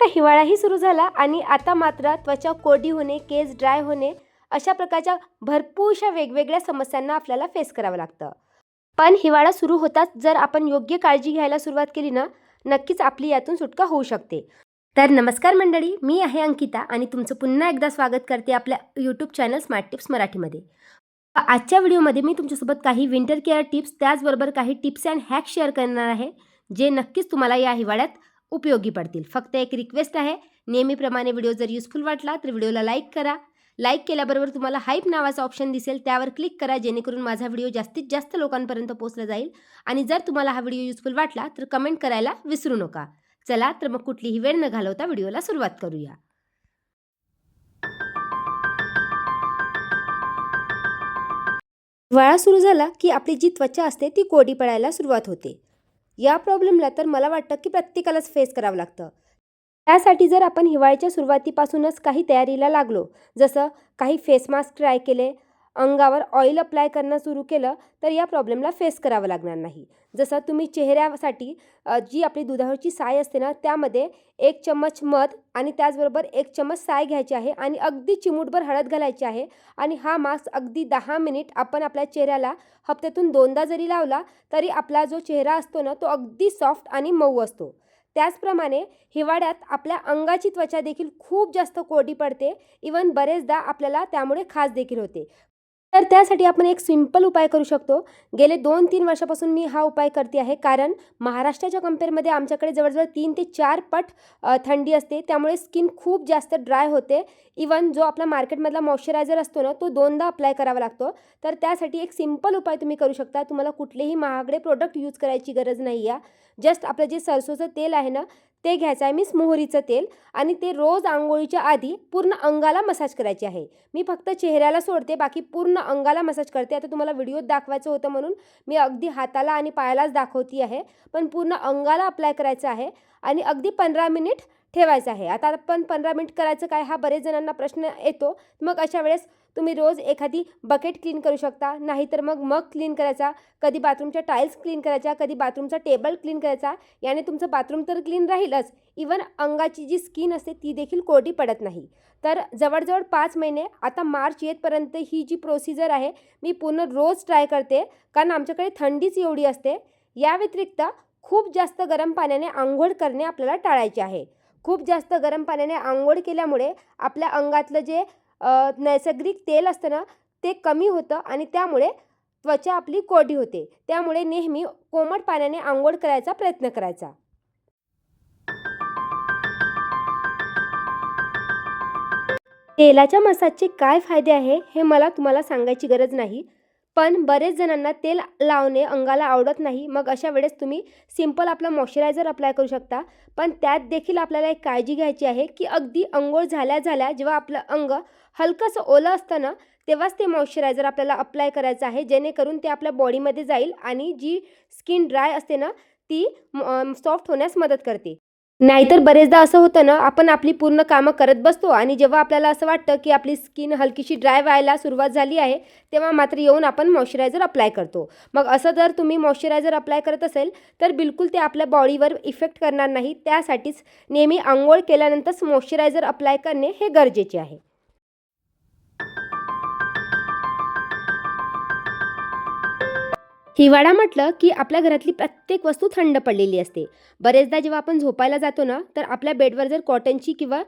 फक्त हिवाळाही सुरू झाला आणि आता मात्र त्वचा कोरडी होणे केस ड्राय होणे अशा प्रकारच्या भरपूरशा वेगवेगळ्या समस्यांना आपल्याला फेस करावं लागतं. पण हिवाळा सुरू होताच जर आपण योग्य काळजी घ्यायला सुरुवात केली ना नक्कीच आपली यातून सुटका होऊ शकते. तर नमस्कार मंडळी मी आहे अंकिता आणि तुमचं पुन्हा एकदा स्वागत करते आपल्या यूट्यूब चॅनल स्मार्ट टिप्स मराठीमध्ये. आजच्या व्हिडिओमध्ये मी तुमच्यासोबत काही विंटर केअर टिप्स त्याचबरोबर काही टिप्स अँड हॅक शेअर करणार आहे जे नक्कीच तुम्हाला या हिवाळ्यात उपयोगी पडतील. फक्त एक रिक्वेस्ट आहे नेहमीप्रमाणे व्हिडिओ जर युजफुल वाटला तर व्हिडिओला लाईक करा. लाईक केल्याबरोबर तुम्हाला हाईप नावाचा ऑप्शन दिसेल त्यावर क्लिक करा जेणेकरून माझा व्हिडिओ जास्तीत जास्त लोकांपर्यंत पोहोचला जाईल. आणि जर तुम्हाला हा व्हिडिओ युजफुल वाटला तर कमेंट करायला विसरू नका. चला तर मग कुठलीही वेळ न घालवता व्हिडिओला सुरुवात करूया. हिवाळा सुरू झाला की आपली जी त्वचा असते ती कोरडी पडायला सुरुवात होते. या प्रॉब्लेमला तर मला वाटतं की प्रत्येकालाच फेस करावं लागतं. त्यासाठी जर आपण हिवाळ्याच्या सुरुवातीपासूनच काही तयारीला लागलो जसं काही फेस मास्क ट्राय केले अंगावर ऑइल अप्लाय करणं सुरू केलं तर या प्रॉब्लेमला फेस करावं लागणार नाही. जसं तुम्ही चेहऱ्यासाठी जी आपली दुधावरची साय असते ना त्यामध्ये एक चम्मच मध आणि त्याचबरोबर एक चम्मच साय घ्यायची आहे आणि अगदी चिमूटभर हळद घालायची आहे आणि हा मास्क अगदी दहा मिनिट आपण आपल्या चेहऱ्याला हप्त्यातून दोनदा जरी लावला तरी आपला जो चेहरा असतो ना तो अगदी सॉफ्ट आणि मऊ असतो. त्याचप्रमाणे हिवाळ्यात आपल्या अंगाची त्वचा देखील खूप जास्त कोरडी पडते. इवन बरेचदा आपल्याला त्यामुळे खास देखील होते. तर त्यासाठी आपण एक सिंपल उपाय करू शकतो. गेले दोन तीन वर्षापासून मी हा उपाय करते आहे. कारण महाराष्ट्राच्या कम्पेअरमध्ये आमच्याकडे जवळजवळ तीन ते चार पट थंडी असते. त्यामुळे स्किन खूप जास्त ड्राय होते. इवन जो आपला मार्केटमधला मॉइश्चरायझर असतो ना तो दोनदा अप्लाय करावा लागतो. तर त्यासाठी एक सिंपल उपाय तुम्ही करू शकता. तुम्हाला कुठलेही महागडे प्रोडक्ट यूज करायची गरज नाही आहे जस्ट आपलं जे सरसोचं तेल आहे ना ते घ्यायचं आहे मीच मोहरीचं तेल आणि ते रोज आंघोळीच्या आधी पूर्ण अंगाला मसाज करायचे आहे. मी फक्त चेहऱ्याला सोडते बाकी पूर्ण अंगाला मसाज करते. आता तुम्हाला व्हिडिओत दाखवायचं होतं म्हणून मी अगदी हाताला आणि पायालाच दाखवती आहे पण पूर्ण अंगाला अप्लाय करायचं आहे आणि अगदी पंधरा मिनिट ठेवायचं आहे. आता आपण पंधरा मिनिट करायचं काय? हा बरेच जणांना प्रश्न येतो. मग अशा वेळेस तुम्ही रोज एखादी बकेट क्लीन करू शकता. नाहीतर मग मग क्लीन करायचा. कधी बाथरूमच्या टाईल्स क्लीन करायच्या कधी बाथरूमचा टेबल क्लीन करायचा. याने तुमचं बाथरूम तर क्लीन राहीलच. इवन अंगाची जी स्किन असते ती देखील कोरडी पडत नाही. तर जवळजवळ पाच महिने आता मार्च येतपर्यंत ही जी प्रोसिजर आहे मी पूर्ण रोज ट्राय करते. कारण आमच्याकडे थंडीच एवढी असते. या व्यतिरिक्त खूप जास्त गरम पाण्याने आंघोळ करणे आपल्याला टाळायचे आहे. खूप जास्त गरम पाण्याने आंघोळ केल्यामुळे आपल्या अंगातलं जे नैसर्गिक तेल असतं ना ते कमी होतं आणि त्यामुळे त्वचा आपली कोरडी होते. त्यामुळे नेहमी कोमट पाण्याने आंघोळ करायचा प्रयत्न करायचा. तेलाच्या मसाजचे काय फायदे आहे हे मला तुम्हाला सांगायची गरज नाही. पण बरेच जणांना तेल लावणे अंगाला आवडत नाही. मग अशा वेळेस तुम्ही सिंपल आपला मॉइश्चरायझर अप्लाय करू शकता. पण त्यात देखील आपल्याला एक काळजी घ्यायची आहे की अगदी अंघोळ झाल्या झाल्या जेव्हा आपलं अंग हलकंसं ओलं असतं ना तेव्हाच ते मॉइश्चरायझर आपल्याला अप्लाय करायचं आहे. जेणेकरून ते आपल्या बॉडीमध्ये जाईल आणि जी स्किन ड्राय असते ना ती सॉफ्ट होण्यास मदत करते. नाहीतर बरेचदा असं होतं ना आपण आपली पूर्ण कामं करत बसतो आणि जेव्हा आपल्याला असं वाटतं की आपली स्किन हलकीशी ड्राय व्हायला सुरुवात झाली आहे तेव्हा मात्र येऊन आपण मॉइश्चरायझर अप्लाय करतो. मग असं जर तुम्ही मॉइश्चरायझर अप्लाय करत असेल तर बिलकुल ते आपल्या बॉडीवर इफेक्ट करणार नाही. त्यासाठीच नेहमी आंघोळ केल्यानंतरच मॉइश्चरायझर अप्लाय करणे हे गरजेचे आहे. हिवाळा म्हटलं की आपल्या घरातली प्रत्येक वस्तू थंड पडलेली असते. बरेचदा जेव्हा आपण झोपायला जातो ना तर आपल्या बेडवर जर कॉटनची किंवा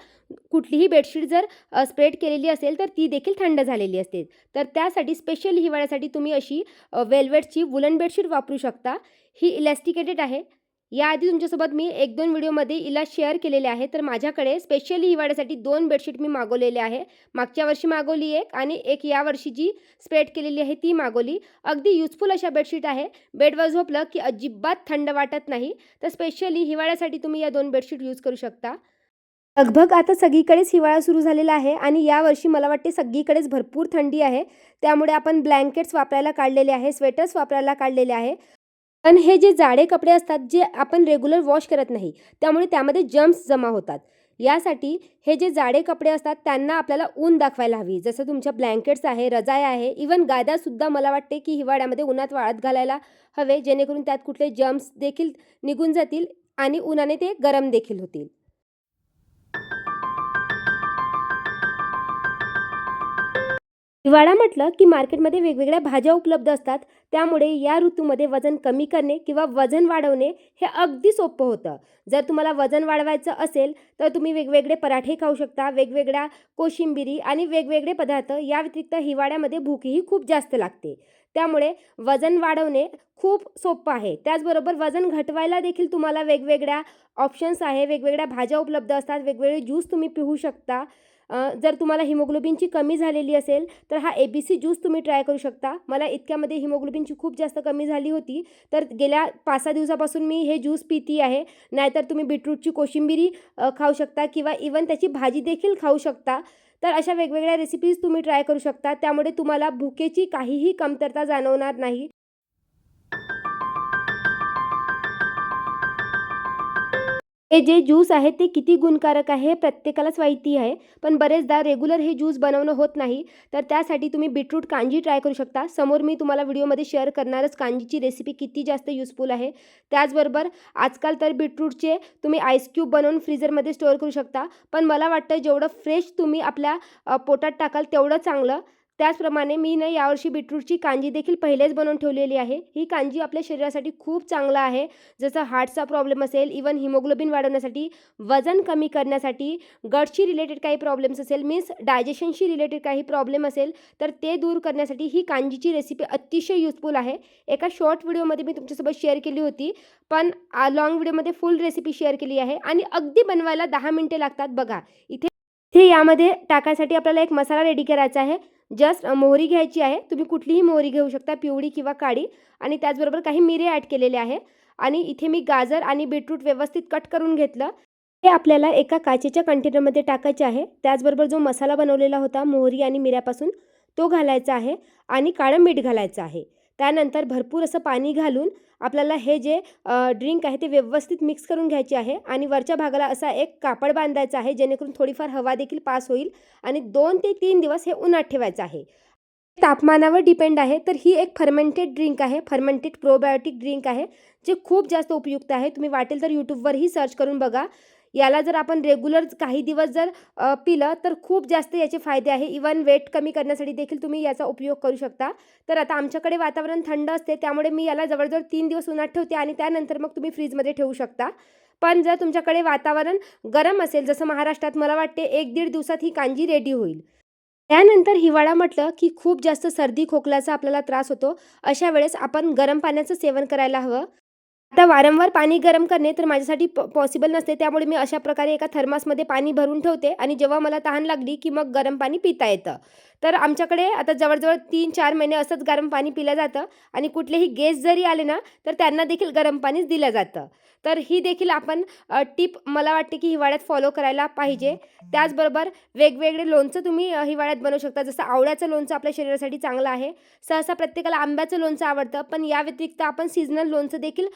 कुठलीही बेडशीट जर स्प्रेड केलेली असेल तर ती देखील थंड झालेली असते. तर त्यासाठी स्पेशल हिवाळ्यासाठी तुम्ही अशी वेल्वेटची वुलन बेडशीट वापरू शकता. ही इलॅस्टिकेटेड आहे. याआधी तुमच्यासोबत मी एक दोन व्हिडिओमध्ये इला शेअर केलेले आहे. तर माझ्याकडे स्पेशली हिवाळ्यासाठी दोन बेडशीट मी मागवलेले आहे. मागच्या वर्षी मागवली एक आणि एक या वर्षी जी स्प्रेड केलेली आहे ती मागवली. अगदी युजफुल अशा बेडशीट आहे. बेडवर झोपलं की अजिबात थंड वाटत नाही. तर स्पेशली हिवाळ्यासाठी तुम्ही या दोन बेडशीट यूज करू शकता. लगभग आता सगळीकडेच हिवाळा सुरू झालेला आहे आणि यावर्षी मला वाटते सगळीकडेच भरपूर थंडी आहे. त्यामुळे आपण ब्लँकेट्स वापरायला काढलेले आहे स्वेटर्स वापरायला काढलेले आहे. पण हे जे जाडे कपडे असतात जे आपण रेग्युलर वॉश करत नाही त्यामुळे त्यामध्ये जम्स जमा होतात. यासाठी हे जे जाडे कपडे असतात त्यांना आपल्याला ऊन दाखवायला हवी. जसं तुमच्या ब्लँकेट्स आहे रजाय आहे इवन गाद्यासुद्धा मला वाटते की हिवाळ्यामध्ये उन्हात वाळत घालायला हवे जेणेकरून त्यात कुठले जम्स देखील निघून जातील आणि उन्हाने ते गरम देखील होतील. हिवाळा म्हटलं की मार्केटमध्ये वेगवेगळ्या भाज्या उपलब्ध असतात. त्यामुळे या ऋतूमध्ये वजन कमी करणे किंवा वजन वाढवणे हे अगदी सोपं होतं. जर तुम्हाला वजन वाढवायचं असेल तर तुम्ही वेगवेगळे पराठे खाऊ शकता वेगवेगळ्या कोशिंबिरी आणि वेगवेगळे पदार्थ. या व्यतिरिक्त हिवाळ्यामध्ये भूकही खूप जास्त लागते. त्यामुळे वजन वाढवणे खूप सोपं आहे. त्याचबरोबर वजन घटवायला देखील तुम्हाला वेगवेगळ्या ऑप्शन्स आहे. वेगवेगळ्या भाज्या उपलब्ध असतात. वेगवेगळे ज्यूस तुम्ही पिऊ शकता. जर तुम्हाला हिमोग्लोबिनची कमी झालेली असेल तर हा ए बी सी ज्यूस तुम्ही ट्राय करू शकता. मला इतक्यामध्ये हिमोग्लोबिनची खूप जास्त कमी झाली होती. तर गेल्या पाच सहा दिवसापासून मी हे ज्यूस पिती आहे. नाहीतर तुम्ही बीटरूटची कोशिंबिरी खाऊ शकता किंवा इवन त्याची भाजी देखील खाऊ शकता. तर अशा वेगवेगळ्या रेसिपीज तुम्ही ट्राय करू शकता. त्यामुळे तुम्हाला भुकेची काहीही कमतरता जाणवणार नाही. हे जे ज्यूस आहे ते किती गुणकारक आहे? हे प्रत्येकालाच माहिती आहे. पण बरेचदा रेग्युलर हे ज्यूस बनवणं होत नाही. तर त्यासाठी तुम्ही बीटरूट कांजी ट्राय करू शकता. समोर मी तुम्हाला व्हिडिओमध्ये शेअर करणारच कांजीची रेसिपी किती जास्त युजफुल आहे. त्याचबरोबर आजकाल तर बीटरूटचे तुम्ही आईस क्यूब बनवून फ्रीजरमध्ये स्टोअर करू शकता. पण मला वाटतं जेवढं फ्रेश तुम्ही आपल्या पोटात टाकाल तेवढं चांगलं. त्याचप्रमाणे मी ना यावर्षी बीटरूटची कांजी देखील पहिलेच बनवून ठेवलेली आहे. ही कांजी आपल्या शरीरासाठी खूप चांगलं आहे. जसं हार्टचा प्रॉब्लेम असेल इवन हिमोग्लोबिन वाढवण्यासाठी वजन कमी करण्यासाठी गटशी रिलेटेड काही प्रॉब्लेम्स असेल मीन्स डायजेशनशी रिलेटेड काही प्रॉब्लेम असेल तर ते दूर करण्यासाठी ही कांजीची रेसिपी अतिशय युजफुल आहे. एका शॉर्ट व्हिडिओमध्ये मी तुमच्यासोबत शेअर केली होती पण लॉंग व्हिडिओमध्ये फुल रेसिपी शेअर केली आहे आणि अगदी बनवायला दहा मिनटे लागतात बघा. इथे इथे यामध्ये टाकायसाठी आपल्याला एक मसाला रेडी करायचा आहे. जस्ट मोहरी घ्यायची आहे. तुम्ही कुठलीही मोहरी घेऊ शकता पिवळी किंवा काळी. आणि त्याचबरोबर काही मिरे ॲड केलेले आहे. आणि इथे मी गाजर आणि बीटरूट व्यवस्थित कट करून घेतलं. हे आपल्याला एका काचेच्या कंटेनरमध्ये टाकायचे आहे. त्याचबरोबर जो मसाला बनवलेला होता मोहरी आणि मिऱ्यापासून तो घालायचा आहे. आणि काळं मीठ घालायचं आहे. त्यानंतर भरपूर असं पाणी घालून आपल्याला हे जे ड्रिंक आहे ते व्यवस्थित मिक्स करून घ्यायचे आहे आणि वरच्या भागाला असा एक कापड बांधायचा आहे जेणेकरून थोडीफार हवा देखील पास होईल आणि दोन ते तीन दिवस हे उन्हात ठेवायचं आहे. तापमानावर डिपेंड आहे तर ही एक फर्मेंटेड ड्रिंक आहे फर्मेंटेड प्रोबायोटिक ड्रिंक आहे जे खूप जास्त उपयुक्त आहे. तुम्ही वाटेल तर यूट्यूबवरही सर्च करून बघा. याला जर आपण रेग्युलर काही दिवस जर पिलं तर खूप जास्त याचे फायदे आहे. इवन वेट कमी करण्यासाठी देखील तुम्ही याचा उपयोग करू शकता. तर आता आमच्याकडे वातावरण थंड असते त्यामुळे मी याला जवळजवळ तीन दिवस उन्हात ठेवते आणि त्यानंतर मग तुम्ही फ्रीजमध्ये ठेवू शकता. पण जर तुमच्याकडे वातावरण गरम असेल जसं महाराष्ट्रात मला वाटते एक दीड दिवसात ही कांजी रेडी होईल. त्यानंतर हिवाळा म्हटलं की खूप जास्त सर्दी खोकल्याचा आपल्याला त्रास होतो. अशा वेळेस आपण गरम पाण्याचं सेवन करायला हवं. आता वारंवार पाणी गरम करणे तर माझ्यासाठी प पॉसिबल नसते. त्यामुळे मी अशा प्रकारे एका थर्मासमध्ये पाणी भरून ठेवते आणि जेव्हा मला तहान लागली की मग गरम पाणी पिता येतं. तर आमच्याकडे आता जवळजवळ तीन चार महिने असंच गरम पाणी पिलं जातं आणि कुठलेही गेस्ट जरी आले ना तर त्यांना देखील गरम पाणीच दिलं जातं. तर ही देखील आपण टिप मला वाटते की हिवाळ्यात फॉलो करायला पाहिजे. त्याचबरोबर वेगवेगळे लोणचं तुम्ही हिवाळ्यात बनवू शकता. जसं आवळ्याचं लोणचं आपल्या शरीरासाठी चांगलं आहे. सहसा प्रत्येकाला आंब्याचं लोणचं आवडतं. पण या व्यतिरिक्त आपण सीझनल लोणचं देखील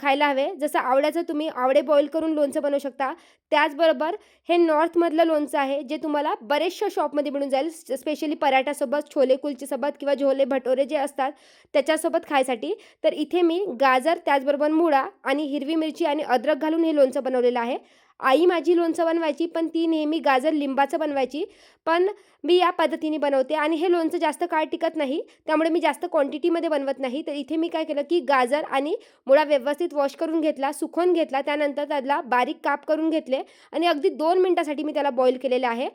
खायला हवे. जसं आवळ्याचं तुम्ही आवडे बॉईल करून लोणचं बनवू शकता. त्याचबरोबर हे नॉर्थमधलं लोणचं आहे जे तुम्हाला बरेचशा शॉपमध्ये मिळून जाईल. स्पेशली पराठ्यासोबत छोले कुलचीसोबत किंवा झोले भटोरे जे असतात त्याच्यासोबत खायसाठी. तर इथे मी गाजर त्याचबरोबर मुळा आणि हिरवी मिरची आणि अद्रक घालून हे लोणचं बनवलेलं आहे. आई माझी लोणचं बनवायची पण ती नेहमी गाजर लिंबाचं बनवायची. पण मी या पद्धतीने बनवते आणि हे लोणचं जास्त काळ टिकत नाही त्यामुळे मी जास्त क्वांटिटीमध्ये बनवत नाही. तर इथे मी काय केलं की गाजर आणि मुळा व्यवस्थित वॉश करून घेतला सुकवून घेतला त्यानंतर त्याला बारीक काप करून घेतले आणि अगदी दोन मिनटासाठी मी त्याला बॉईल केलेलं आहे.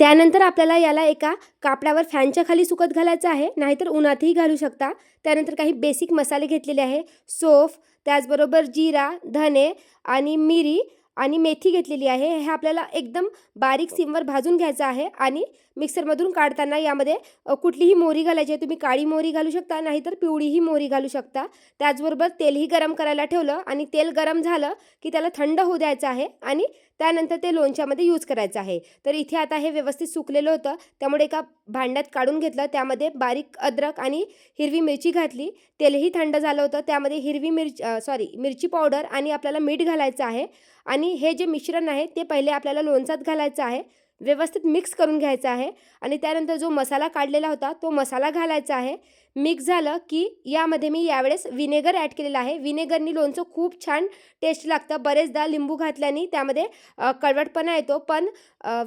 त्यानंतर आपल्याला याला एका कापडावर फॅनच्या खाली सुकत घालायचं आहे नाहीतर उन्हातही घालू शकता. त्यानंतर काही बेसिक मसाले घेतलेले आहे सोफ त्याचबरोबर जिरा धने आणि मिरी आणि मेथी घेतलेली आहे. हे आपल्याला एकदम बारीक सिमवर भाजून घ्यायचं आहे आणि मिक्सरमधून काढताना यामध्ये कुठलीही मोहरी घालायची आहे. तुम्ही काळी मोहरी घालू शकता नाहीतर पिवळीही मोहरी घालू शकता. त्याचबरोबर तेलही गरम करायला ठेवलं आणि तेल गरम झालं की त्याला थंड होऊ द्यायचं आहे आणि त्यानंतर ते लोणच्यामध्ये यूज करायचं आहे. तर इथे आता हे व्यवस्थित सुकलेलं होतं. त्यामुळे एका भांड्यात काढून घेतलं. त्यामध्ये बारीक अद्रक आणि हिरवी मिरची घातली. तेलही थंड झालं होतं. त्यामध्ये हिरवी मिरची सॉरी मिरची पावडर आणि आपल्याला मीठ घालायचं आहे. आणि हे जे मिश्रण आहे ते पहिले आपल्याला लोणचात घालायचं आहे. व्यवस्थित मिक्स करून घ्यायचा आहे. आणि त्यानंतर जो मसाला काढलेला होता तो मसाला घालायचा आहे. मिक्स झालं की यामध्ये मी यावेळेस विनेगर ॲड केलेलं आहे. विनेगरनी लोणचं खूप छान टेस्ट लागतं. बरेचदा लिंबू घातल्याने त्यामध्ये कडवटपणा येतो. पण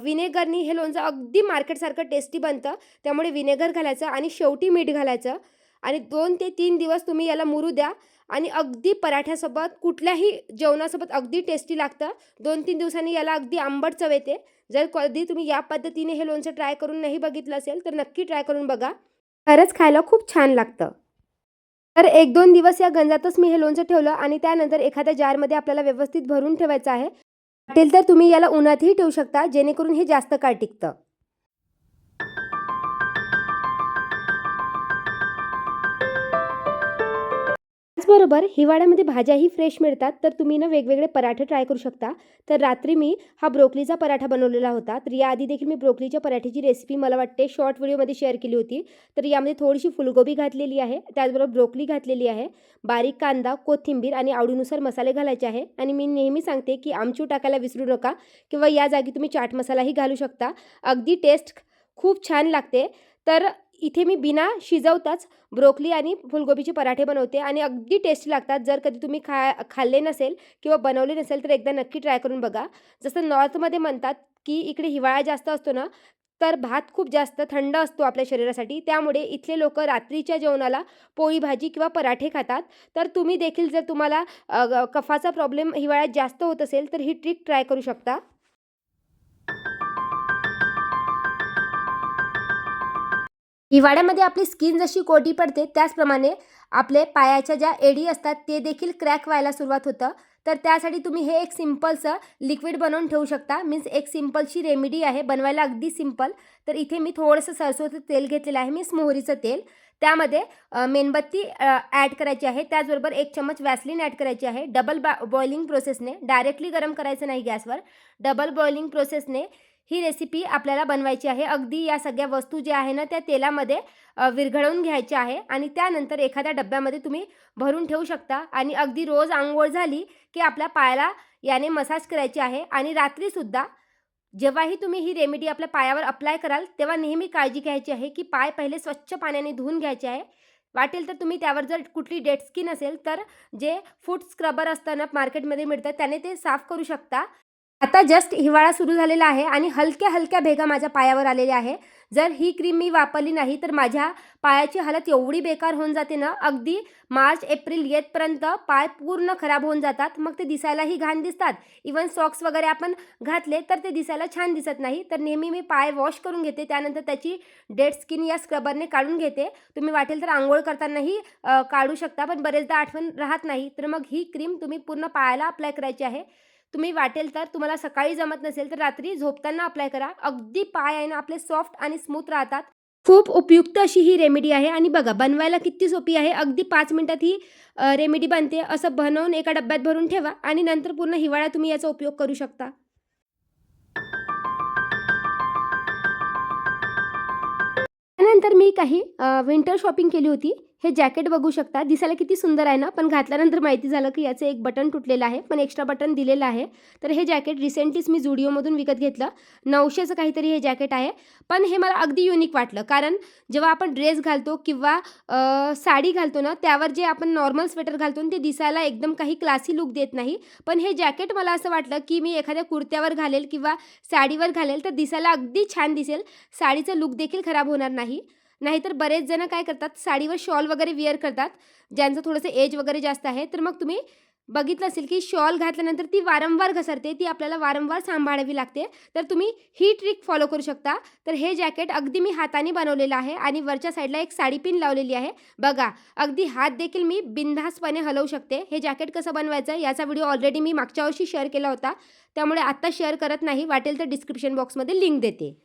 विनेगरनी हे लोणचं अगदी मार्केटसारखं टेस्टी बनतं. त्यामुळे विनेगर घालायचं आणि शेवटी मीठ घालायचं. आणि दोन ते तीन दिवस तुम्ही याला मुरू द्या. आणि अगदी पराठ्यासोबत कुठल्याही जेवणासोबत अगदी टेस्टी लागतं. दोन तीन दिवसांनी याला अगदी आंबट चव येते. जर कधी तुम्ही या पद्धतीने हे लोणचं ट्राय करून नाही बघितलं असेल तर नक्की ट्राय करून बघा. खरंच खायला खूप छान लागतं. तर एक दोन दिवस या गंजातच मी हे लोणचं ठेवलं आणि त्यानंतर एखाद्या जारमध्ये आपल्याला व्यवस्थित भरून ठेवायचं आहे. वाटेल तर तुम्ही याला उन्हातही ठेवू शकता जेणेकरून हे जास्त काळ टिकतं. त्याचबरोबर हिवाळ्यामध्ये भाज्याही फ्रेश मिळतात. तर तुम्ही ना वेगवेगळे पराठे ट्राय करू शकता. तर रात्री मी हा ब्रोकलीचा पराठा बनवलेला होता. तर याआधी देखील मी ब्रोकलीच्या पराठ्याची रेसिपी मला वाटते शॉर्ट व्हिडिओमध्ये शेअर केली होती. तर यामध्ये थोडीशी फुलगोबी घातलेली आहे. त्याचबरोबर ब्रोकली घातलेली आहे. बारीक कांदा कोथिंबीर आणि आवडीनुसार मसाले घालायचे आहे. आणि मी नेहमी सांगते की आमचू टाकायला विसरू नका किंवा या जागी तुम्ही चाट मसालाही घालू शकता. अगदी टेस्ट खूप छान लागते. तर इथे मी बिना शिजवताच ब्रोकली आणि फुलगोबीचे पराठे बनवते आणि अगदी टेस्टी लागतात. जर कधी तुम्ही खा खाल्ले नसेल किंवा बनवले नसेल तर एकदा नक्की ट्राय करून बघा. जसं नॉर्थमध्ये म्हणतात की इकडे हिवाळा जास्त असतो ना तर भात खूप जास्त थंड असतो आपल्या शरीरासाठी. त्यामुळे इथले लोक रात्रीच्या जेवणाला पोळी भाजी किंवा पराठे खातात. तर तुम्ही देखील जर तुम्हाला कफाचा प्रॉब्लेम हिवाळ्यात जास्त होत असेल तर ही ट्रिक ट्राय करू शकता. हिवाळ्यामध्ये आपली स्किन जशी कोरडी पडते त्याचप्रमाणे आपले पायाच्या ज्या एडी असतात ते देखील क्रॅक व्हायला सुरुवात होतं. तर त्यासाठी तुम्ही हे एक सिम्पलचं लिक्विड बनवून ठेवू शकता. मीन्स एक सिम्पलची रेमेडी आहे बनवायला अगदी सिंपल तर इथे मी थोडंसं सरसोचं तेल घेतलेलं आहे मीन्स मोहरीचं तेल. त्यामध्ये मेणबत्ती ॲड करायची आहे. त्याचबरोबर एक चमच वॅसलिन ॲड करायची आहे. डबल बा बॉइलिंग प्रोसेसने डायरेक्टली गरम करायचं नाही गॅसवर. डबल बॉइलिंग प्रोसेसने ही रेसिपी आपल्याला बनवायची आहे. अगदी या सगळ्या वस्तू ज्या आहे ना त्या तेलामध्ये विरघळवून घ्यायच्या आहे आणि त्यानंतर एखाद्या डब्यामध्ये तुम्ही भरून ठेवू शकता आणि अगदी रोज आंघोळ झाली की आपल्या पायाला याने मसाज करायची आहे आणि रात्रीसुद्धा जेव्हाही तुम्ही ही रेमेडी आपल्या पायावर अप्लाय कराल तेव्हा नेहमी काळजी घ्यायची आहे की पाय पहिले स्वच्छ पाण्याने धुवून घ्यायचे आहे. वाटेल तर तुम्ही त्यावर जर कुठली डेड स्किन असेल तर जे फूड स्क्रबर असताना मार्केटमध्ये मिळतं त्याने ते साफ करू शकता. आता जस्ट हिवाळा सुरू झालेला आहे आणि हलक्या हलक्या भेगा माझ्या पायावर आलेल्या आहे. जर ही क्रीम मी वापरली नाही तर माझ्या पायाची हालत एवढी बेकार होऊन जाते ना अगदी मार्च एप्रिल येतपर्यंत पाय पूर्ण खराब होऊन जातात. मग ते दिसायलाही घाण दिसतात. इवन सॉक्स वगैरे आपण घातले तर ते दिसायला छान दिसत नाही. तर नेहमी मी पाय वॉश करून घेते. त्यानंतर त्याची डेड स्किन या स्क्रबरने काढून घेते. तुम्ही वाटेल तर आंघोळ करतानाही काढू शकता पण बरेचदा आठवण राहत नाही. तर मग ही क्रीम तुम्ही पूर्ण पायाला अप्लाय करायची आहे. तुम्ही वाटेल तर तुम्हाला सकाळी जमत नसेल तर रात्री झोपताना अप्लाय करा. अगदी पाय आहे ना आपले सॉफ्ट आणि स्मूथ राहतात. खूप उपयुक्त अशी ही रेमेडी आहे. आणि बघा बनवायला किती सोपी आहे. अगदी पाच मिनटात ही रेमेडी बनते. असं बनवून एका डब्यात भरून ठेवा आणि नंतर पूर्ण हिवाळा तुम्ही याचा उपयोग करू शकता. त्यानंतर मी काही विंटर शॉपिंग केली होती. हे जॅकेट बघू शकता. दिसायला किती सुंदर आहे ना? पण घातल्यानंतर माहिती झालं की याचं एक बटन तुटलेलं आहे. पण एक्स्ट्रा बटन दिलेलं आहे. तर हे जॅकेट रिसेंटलीच मी जुडिओमधून विकत घेतलं. नऊशेचं काहीतरी हे जॅकेट आहे. पण हे मला अगदी युनिक वाटलं. कारण जेव्हा आपण ड्रेस घालतो किंवा साडी घालतो ना त्यावर जे आपण नॉर्मल स्वेटर घालतो ते दिसायला एकदम काही क्लासी लुक देत नाही. पण हे जॅकेट मला असं वाटलं की मी एखाद्या कुर्त्यावर घालेल किंवा साडीवर घालेल तर दिसायला अगदी छान दिसेल. साडीचं लुक देखील खराब होणार नाही. नाहीतर बरेच जण काय करतात साडीवर शॉल वगैरे विअर करतात ज्यांचं थोडंसं एज वगैरे जास्त आहे तर मग तुम्ही बघितलं असेल की शॉल घातल्यानंतर ती वारंवार घसरते ती आपल्याला वारंवार सांभाळावी लागते. तर तुम्ही ही ट्रिक फॉलो करू शकता. तर हे जॅकेट अगदी मी हाताने बनवलेलं आहे आणि वरच्या साईडला एक साडी पिन लावलेली आहे. बघा अगदी हात देखील मी बिनधास्तपणे हलवू शकते. हे जॅकेट कसं बनवायचं याचा व्हिडिओ ऑलरेडी मी मागच्या वर्षी शेअर केला होता. त्यामुळे आत्ता शेअर करत नाही वाटेल तर डिस्क्रिप्शन बॉक्समध्ये लिंक देते.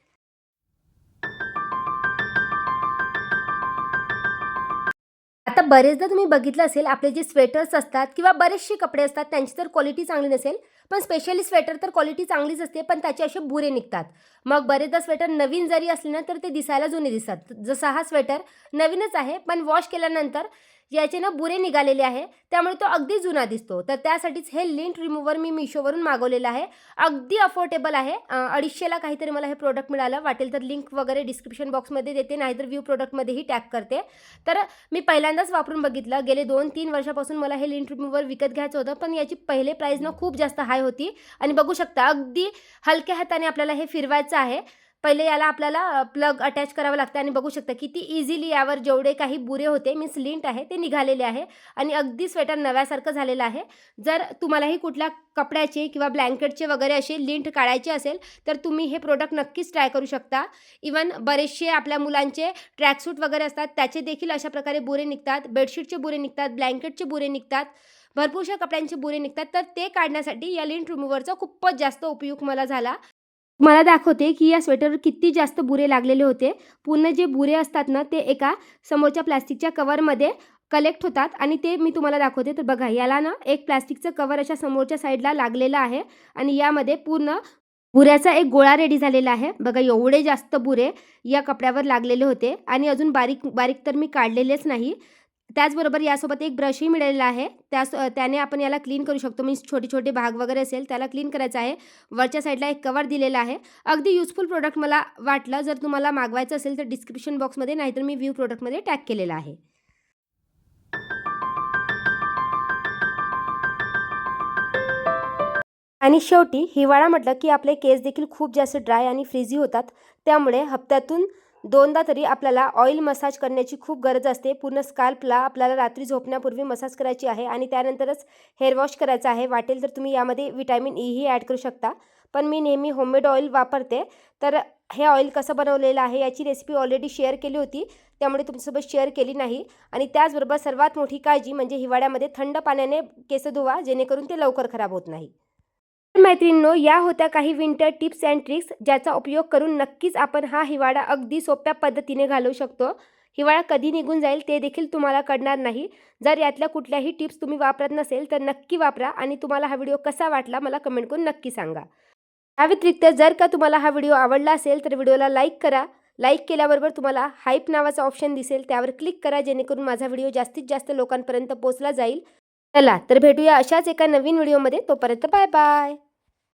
आता बरेचदा तुम्ही बघितलं असेल आपले जे स्वेटर्स असतात किंवा बरेचसे कपडे असतात त्यांची तर क्वालिटी चांगली नसेल पण स्पेशली स्वेटर तर क्वालिटी चांगलीच असते पण त्याचे असे बुरे निघतात. मग बरेचदा स्वेटर नवीन जरी असले ना तर ते दिसायला जुने दिसतात. जसा हा स्वेटर नवीनच आहे पण वॉश केल्यानंतर याचे ना बुरे निघालेले आहे. त्यामुळे तो अगदी जुना दिसतो. तर त्यासाठीच हे लिंट रिमूव्हर मी मिशोवरून मागवलेलं आहे. अगदी अफोर्डेबल आहे. अडीचशेला काहीतरी मला हे प्रोडक्ट मिळालं. वाटेल तर लिंक वगैरे डिस्क्रिप्शन बॉक्समध्ये देते नाहीतर व्ह्यू प्रोडक्टमध्येही टॅग करते. तर मी पहिल्यांदाच वापरून बघितलं. गेले दोन तीन वर्षापासून मला हे लिंट रिमूव्हर विकत घ्यायचं होतं. पण याची पहिले प्राईज ना खूप जास्त हाय होती. आणि बघू शकता अगदी हलक्या हाताने आपल्याला हे फिरवायचं आहे. पहिले याला आपल्याला प्लग अटॅच करावं लागतं आणि बघू शकता किती इझिली यावर जेवढे काही बुरे होते मीन्स लिंट आहे ते निघालेले आहे आणि अगदी स्वेटर नव्यासारखं झालेलं आहे. जर तुम्हालाही कुठल्या कपड्याचे किंवा ब्लँकेटचे वगैरे असे लिंट काढायचे असेल तर तुम्ही हे प्रोडक्ट नक्कीच ट्राय करू शकता. इवन बरेचसे आपल्या मुलांचे ट्रॅकसूट वगैरे असतात त्याचे देखील अशा प्रकारे बुरे निघतात. बेडशीटचे बुरे निघतात ब्लँकेटचे बुरे निघतात भरपूरशा कपड्यांचे बुरे निघतात. तर ते काढण्यासाठी या लिंट रिमूव्हरचा खूपच जास्त उपयोग मला झाला. मला दाखवते की या स्वेटरवर किती जास्त बुरे लागलेले होते. पूर्ण जे बुरे असतात ना ते एका समोरच्या प्लास्टिकच्या कवरमध्ये कलेक्ट होतात आणि ते मी तुम्हाला दाखवते. तर बघा याला ना एक प्लास्टिकचं कवर अशा समोरच्या साईडला लागलेलं आहे आणि यामध्ये पूर्ण बुऱ्याचा एक गोळा रेडी झालेला आहे. बघा एवढे जास्त बुरे या कपड्यावर लागलेले होते आणि अजून बारीक बारीक तर मी काढलेलेच नाही. त्याचबरोबर यासोबत एक ब्रशही मिळालेला आहे. त्यास त्याने आपण याला क्लीन करू शकतो. मीन्स छोटे छोटे भाग वगैरे असेल त्याला क्लीन करायचं आहे. वरच्या साईडला एक कवर दिलेला आहे. अगदी युजफुल प्रोडक्ट मला वाटलं. जर तुम्हाला मागवायचं असेल तर डिस्क्रिप्शन बॉक्समध्ये नाहीतर मी व्ह्यू प्रोडक्टमध्ये टॅग केलेला आहे. आणि शेवटी हिवाळा म्हटलं की आपले केस देखील खूप जास्त ड्राय आणि फ्रीझी होतात. त्यामुळे हप्त्यातून दोनदा तरी आपल्याला ऑइल मसाज करण्याची खूप गरज असते. पूर्ण स्काल्पला आपल्याला रात्री झोपण्यापूर्वी मसाज करायची आहे आणि त्यानंतरच हेअर वॉश करायचं आहे. वाटेल तर तुम्ही यामध्ये विटॅमिन ईही ॲड करू शकता. पण मी नेहमी होममेड ऑइल वापरते. तर हे ऑइल कसं बनवलेलं आहे याची रेसिपी ऑलरेडी शेअर केली होती. त्यामुळे तुमच्यासोबत शेअर केली नाही. आणि त्याचबरोबर सर्वात मोठी काळजी म्हणजे हिवाळ्यामध्ये थंड पाण्याने केस धुवा जेणेकरून ते लवकर खराब होत नाही. तर मैत्रिणींनो या होत्या काही विंटर टिप्स अँड ट्रिक्स ज्याचा उपयोग करून नक्कीच आपण हा हिवाळा अगदी सोप्या पद्धतीने घालवू शकतो. हिवाळा कधी निघून जाईल ते देखील तुम्हाला कळणार नाही. जर यातल्या कुठल्याही टिप्स तुम्ही वापरत नसेल तर नक्की वापरा आणि तुम्हाला हा व्हिडिओ कसा वाटला मला कमेंट करून नक्की सांगा. या व्यतिरिक्त जर का तुम्हाला हा व्हिडिओ आवडला असेल तर व्हिडिओला लाईक करा. लाईक केल्याबरोबर तुम्हाला हाईप नावाचा ऑप्शन दिसेल. त्यावर क्लिक करा जेणेकरून माझा व्हिडिओ जास्तीत जास्त लोकांपर्यंत पोहोचला जाईल. चला तर भेटूया अशाच एका नवीन व्हिडिओमध्ये. तोपर्यंत बाय बाय.